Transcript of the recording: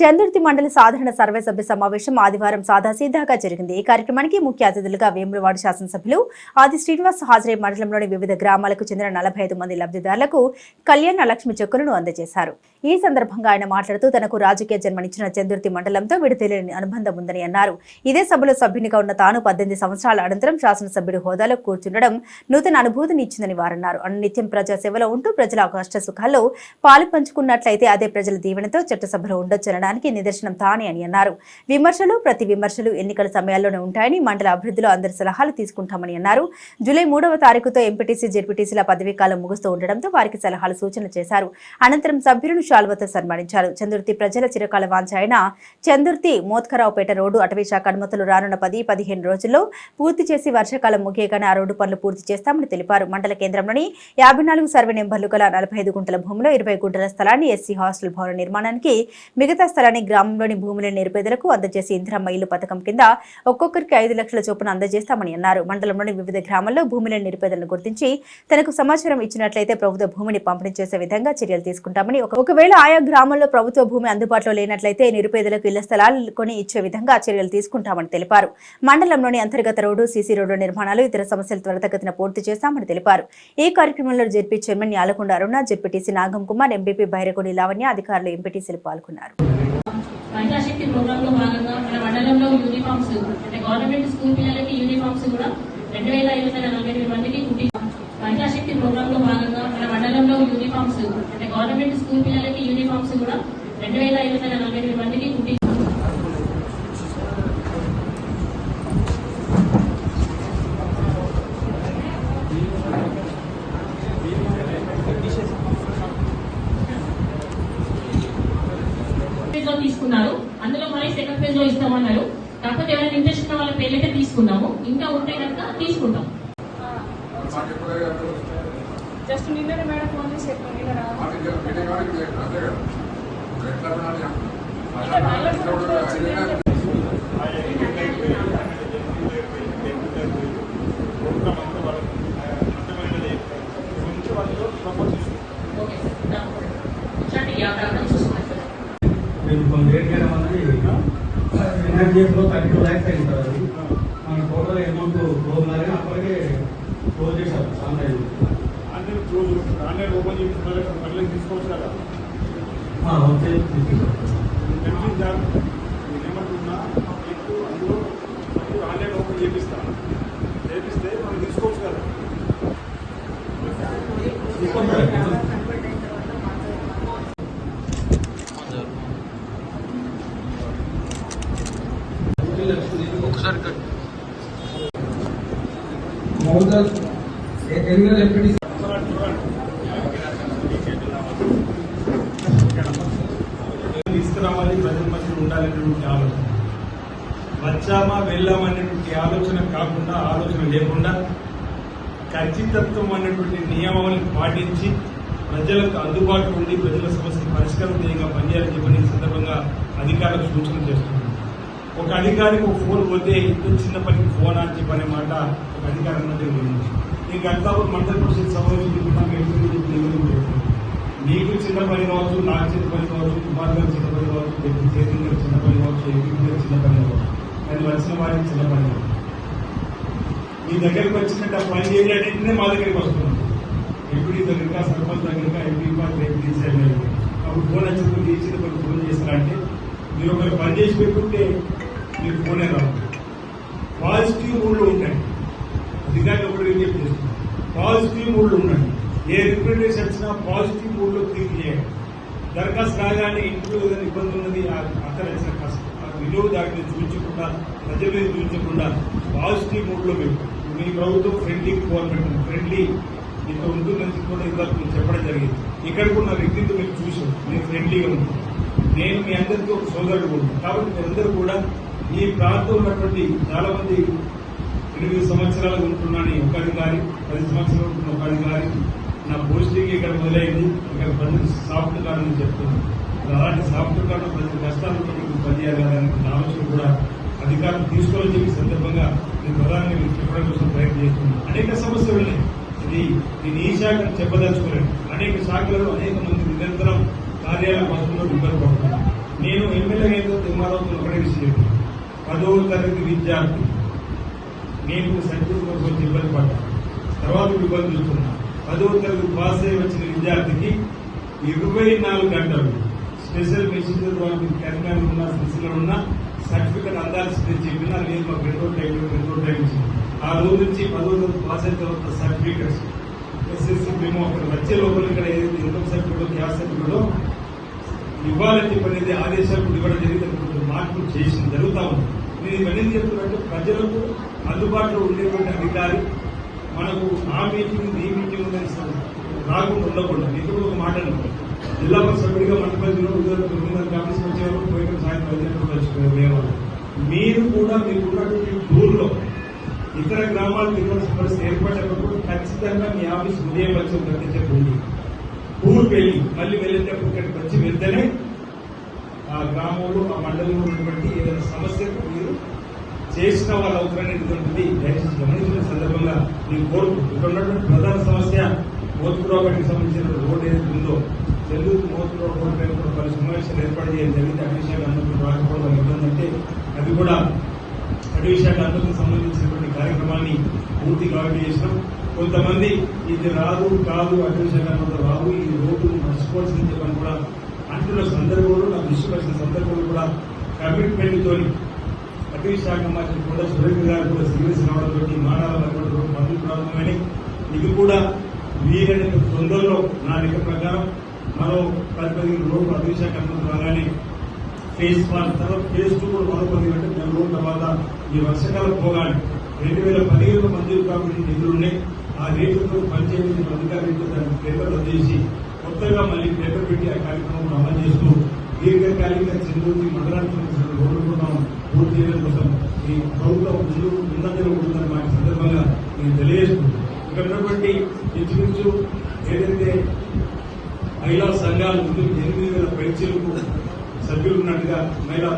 చందుర్తి మండలి సాధారణ సర్వసభ్య సమావేశం ఆదివారం సాదాసీదాగా జరిగింది. ఈ కార్యక్రమానికి ముఖ్య అతిథులుగా వేములవాడ శాసనసభ్యులు ఆది శ్రీనివాస్ హాజరై మండలంలోని వివిధ గ్రామాలకు చెందిన నలభై ఐదు మంది లబ్ధిదారులకు కళ్యాణ లక్ష్మి చెక్కులను అందజేశారు. ఈ సందర్భంగా ఆయన మాట్లాడుతూ తనకు రాజకీయ జన్మనిచ్చిన చందుర్తి మండలంతో విడతీయలేని అనుబంధం ఉందని అన్నారు. ఇదే సభలో సభ్యునిగా ఉన్న తాను పద్దెనిమిది సంవత్సరాల అనంతరం శాసనసభ్యుడి హోదాలో కూర్చుండడం నూతన అనుభూతిని ఇచ్చిందని వారన్నారు. నిత్యం ప్రజాసేవలో ఉంటూ ప్రజల కష్ట సుఖాల్లో పాలు పంచుకున్నట్లయితే అదే ప్రజల దీవెనతో చట్టసభలో ఉండొచ్చనడానికి నిదర్శనం తానే అని అన్నారు. విమర్శలు ప్రతి విమర్శలు ఎన్నికల సమయాల్లోనే ఉంటాయని మండల అభివృద్ధిలో అందరి సలహాలు తీసుకుంటామని అన్నారు. జూలై మూడవ తారీఖుతో ఎంపీటీసీ జెడ్పీటీసీల పదవీ కాలం ముగుస్తూ ఉండడంతో వారికి సలహాలు సూచనలు చేశారు. అనంతరం సభ్యులను శాల్వతో సన్మానించారు. చందుర్తి ప్రజల చిరకాల వాంఛ అయిన చందుర్తి మోత్కరావుపేట రోడ్డు అటవీశాఖ అనుమతులు రానున్న పది పదిహేను రోజుల్లో పూర్తి చేసి వర్షాకాలం ముగియగానే ఆ రోడ్డు పనులు పూర్తి చేస్తామని తెలిపారు. మండల కేంద్రంలోని యాభై నాలుగు సర్వే నెంబర్లు గల నలభై ఐదు గుంటల భూమిలో ఇరవై గుంటల స్థలాన్ని ఎస్సీ హాస్టల్ భవన నిర్మాణానికి మిగతా స్థలాన్ని గ్రామంలోని భూముల నిరుపేదలకు అందజేసి ఇందిరమ్మ ఇల్లు పథకం కింద ఒక్కొక్కరికి ఐదు లక్షల చొప్పున అందజేస్తామని అన్నారు. మండలంలోని వివిధ గ్రామాల్లో భూముల నిరుపేదలను గుర్తించి తనకు సమాచారం ఇచ్చినట్లయితే ప్రభుత్వ భూమిని పంపిణీ చేసే విధంగా చర్యలు తీసుకుంటామని ఒక- ఒకవేళ ఆయా గ్రామాల్లో ప్రభుత్వ భూమి అందుబాటులో లేనట్లయితే నిరుపేదలకు ఇళ్ళ స్థలాలు కొని ఇచ్చే విధంగా చర్యలు తీసుకుంటామని తెలిపారు. మండలంలోని అంతర్గత రోడ్డు సీసీ రోడ్డు నిర్మాణాలు ఇతర సమస్యలు త్వరితగతిన పూర్తి చేస్తామని తెలిపారు. ఈ కార్యక్రమంలో ZP chairman Yalakonda Aruna ZPTC Nagam Kumar MPP Bairagodi Lavanya అధికారులు ఎంపీటీసీలు పాల్గొన్నారు. మహిళాశక్తి ప్రోగ్రామ్లో భాగంగా మన మండలంలో యూనిఫామ్స్ అంటే గవర్నమెంట్ స్కూల్ పిల్లలకి యూనిఫామ్స్ కూడా రెండు వేల ఐదు వందల నలభై ఎనిమిది మందికి కుట్టి మహిళాశక్తి ప్రోగ్రామ్లో భాగంగా మన మండలంలో యూనిఫామ్స్ అంటే గవర్నమెంట్ స్కూల్ యూనిఫామ్స్ కూడా రెండు వేల ఐదు వందల నలభై ఎనిమిది మందికి కుట్టి తీసుకున్నారు. అందులో మరి సెకండ్ ఫేజ్లో ఇస్తామన్నారు. కాకపోతే ఎవరైనా ఇంట్రెస్ట్ ఉన్న వాళ్ళ పేర్లకే తీసుకున్నాము. ఇంకా ఉంటే కనుక తీసుకుంటాం. జస్ట్ నిన్ననే మేడం ఫోన్ చేసి చెప్పాను నిన్న థర్టీ టూ ల్యాక్స్ అయింది సార్ అది. మన టోటల్ అమౌంట్ క్లోజ్ లాగా అప్పటికే క్లోజ్ చేశారు. Online online close online open చేసిన మళ్ళీ తీసుకోవచ్చు కదా వచ్చే తీసుకుంటాం తెలిసిన జాబ్ ఏమంటున్నా మీకు అందులో మీరు ఆన్లైన్ ఓపెన్ చేపిస్తా చేపిస్తే మనం తీసుకోవచ్చు కదా తీసుకురావాలి ప్రజల మధ్య ఉండాలనేటువంటి ఆలోచన. వచ్చామా వెళ్ళామనేటువంటి ఆలోచన కాకుండా ఆలోచన లేకుండా ఖచ్చితత్వం అనేటువంటి నియమాలను పాటించి ప్రజలకు అందుబాటులో ఉండి ప్రజల సమస్యలు పరిష్కారం ధ్యేయంగా పనిచేయాలని చెప్పని సందర్భంగా అధికారులకు సూచన చేస్తున్నాను ఒక అధికారికి ఒక ఫోన్ పోతే ఇంత చిన్న పనికి ఫోన్? అని చెప్పనే మాట ఒక అధికారం మధ్య ఉంది. ఈ గంటలో మండల పరిషత్ సమావేశం నీకు చిన్న పని కావచ్చు నాకు చిన్న పని కావచ్చు కుమార్ గారు వ్యక్తి చేతులు గారు చిన్న పని కావచ్చు ఎంపీ గారు చిన్న పని కావచ్చు కానీ వచ్చిన వారికి చిన్న పని మీ దగ్గరికి వచ్చినట్టు ఆ పని చేయడానికి మా దగ్గరికి వస్తున్నాం ఎంపీడీ దగ్గర సర్పంచ్ దగ్గర ఎంపీ రేపు తీసుకెళ్ళారు అప్పుడు ఫోన్ వచ్చినప్పుడు తీసిన కొన్ని ఫోన్ చేస్తారంటే మీరు ఒకరు పని చేసి పెట్టుకుంటే మీరు ఫోనే రాదు. పాజిటివ్ మూడ్లు ఉంటాయి అధికారులు ఒకటి విజ్ఞప్తి చేస్తున్నారు? పాజిటివ్ మూడ్లు ఉండండి. ఏ రిప్రజెంటేషన్ వచ్చినా పాజిటివ్ మూడ్లో థింక్ చేయాలి దరఖాస్తు రాగానే ఇంట్లో ఏదైనా ఇబ్బంది ఉన్నది ఆ అక్కడ వచ్చిన ఆ విలువ దాటిని చూపించకుండా ప్రజల మీద చూపించకుండా పాజిటివ్ మూడ్లో మీరు మీ ప్రభుత్వం ఫ్రెండ్లీ గవర్నమెంట్ ఫ్రెండ్లీ ఇంత ఉంటుందని కూడా ఇంతకు మీకు చెప్పడం జరిగింది. ఇక్కడ కూడా నా వ్యక్తిత్వం మీరు చూసాం నేను ఫ్రెండ్లీగా ఉంటాను నేను మీ అందరితో ఒక సోదరుడు కూడా కాబట్టి మీరందరూ కూడా ఈ ప్రాంతంలో ఉన్నటువంటి చాలా మంది ఎనిమిది సంవత్సరాలు ఉంటున్నాను. ఒక అధికారి పది సంవత్సరాలు ఉంటున్న ఒక అధికారి నా పోస్టింగ్ ఇక్కడ మొదలైంది. ఇక్కడ ప్రజలు సాఫ్ట్ కార్డు అని చెప్తున్నాను అలాంటి సాఫ్ట్ కార్డు ప్రతి కష్టాలతో మీకు పనిచేయాలి ఆలోచన కూడా అధికారులు తీసుకోవాలని చెప్పి సందర్భంగా నేను ప్రధానంగా మీకు చెప్పడం కోసం ప్రయత్నం చేస్తున్నాను. అనేక సమస్యలు ఉన్నాయి ఇది నేను ఈ శాఖను చెప్పదలుచుకోలేదు అనేక శాఖలలో అనేక మంది నిరంతరం కార్యాలయ వస్తువులు ఇబ్బంది పడుతున్నారు నేను ఎమ్మెల్యే అయితే తిమ్మారావు ఒకటే విషయం. పదవ తరగతి విద్యార్థి నేను సర్టిఫికేట్ ఇబ్బంది పడ్డాను. తర్వాత ఇబ్బంది చూస్తున్నాను. పదవ తరగతి పాస్ అయ్యి వచ్చిన విద్యార్థికి ఇరవై నాలుగు గంటలు స్పెషల్ మెషిన్ ద్వారా తెలంగాణ ఉన్న సిరిసిలో ఉన్న సర్టిఫికెట్ అందాల్సిందని చెప్పినా నేను మాకు రెండో టైం రెండో టైం ఇచ్చింది. ఆ రోజు నుంచి పదో తరగతి పాస్ అయిన తర్వాత సర్టిఫికెట్స్ ఎస్ఎస్సి మేము అక్కడ వచ్చే లోపల ఇక్కడ ఏదైతే ఇన్కమ్ సర్టిఫికెట్ గ్యాస్ సర్టిఫికేట్ ఇవ్వాలని చెప్పి అనేది ఆదేశాలు ఇవ్వడం జరిగింది కొంచెం మార్పులు చేసి జరుగుతా ఉంది నేను ఇవన్నీ చెప్తున్నట్టు ప్రజలకు అందుబాటులో ఉండేటువంటి అధికారి మనకు ఆ మీటింగ్ ఈ మీటింగ్ ఉందని రాకుండా ఉండకుండా ఇప్పుడు ఒక మాట జిల్లా పరిషత్ సభ్యుడిగా మండపల్లిలో ఉదయం తొమ్మిది ఆఫీస్కి వచ్చేవారు పోయిన సాయంత్రం ఐదు గంటలకు వచ్చేవారు మీరు కూడా మీకు టూర్లో ఇతర గ్రామాలకు ఇవ్వాల్సిన పరిస్థితి ఏర్పడేటప్పుడు ఖచ్చితంగా మీ ఆఫీస్ ఉదయం వచ్చి ఉందని చెప్పండి ఊరికి వెళ్ళి మళ్ళీ వెళ్ళేటప్పుడు ఇక్కడికి వచ్చి వెళ్తేనే ఆ గ్రామంలో ఆ మండలంలో ఉన్నటువంటి ఏదైనా సమస్యకు మీరు చేసిన వాళ్ళ అవసరమైనటువంటి దయచేసి గమనించిన సందర్భంగా నేను కోరుకుంటూ ఇక్కడ ఉన్నటువంటి ప్రధాన సమస్య మోతుకురావుపేటకి సంబంధించిన రోడ్ ఏదైతే ఉందో తెలుగు మోతుకురావు రోడ్ పైన కూడా పలు సమావేశాలు ఏర్పాటు చేయడం జరిగింది. అన్ని విషయాలు అందరికీ రాకపోవడం ఇబ్బంది అంటే అది కూడా అటవీ శాఖ అందరికి సంబంధించినటువంటి కార్యక్రమాన్ని పూర్తి కాబట్టి చేసినాం. కొంతమంది ఇది రాదు కాదు అటవీ శాఖ అన్నది రాదు ఈ రోడ్డు మర్చిపోవాల్సింది చెప్పని కూడా అంటున్న సందర్భంలో నాకు దృష్టి వచ్చిన సందర్భంలో కూడా కమిట్మెంట్ అటవీ శాఖ మంత్రి కూడా సురేంద్ర గారు కూడా సీరియస్ రావడంతో మానవ పనులు ప్రారంభమని ఇది కూడా వీలైన తొందరలో నా లెక్క ప్రకారం మరో పది పదిహేను రోజులు అటవీ శాఖ మంత్రి రాగానే ఫేజ్ వన్ తర్వాత ఫేజ్ టూ కూడా మరో పది గంటల నెల రోజుల తర్వాత ఈ వర్షకాలం పోగాలి రెండు వేల పదిహేను మంజూరు కాబట్టి నిధులు ఉన్నాయి. ఆ రేట్లతో పనిచేయడానికి అధికారులతో దాన్ని పేపర్లు చేసి కొత్తగా మళ్ళీ పేపర్ పెట్టి ఆ కార్యక్రమం అమలు చేస్తూ దీర్ఘకాలిక చెందుతుంది మండలానికి రోడ్లు కూడా మనం పూర్తి చేయడం కోసం ఈ ప్రభుత్వం ముందు ముందంజలో ఉంటుందని మా సందర్భంగా నేను తెలియజేస్తున్నాను. ఇక్కడ ఉన్నటువంటి ఇంచుమించు ఏదైతే మహిళా సంఘాలు ఎనిమిది వేల పైచీలకు సభ్యులు ఉన్నట్టుగా మహిళా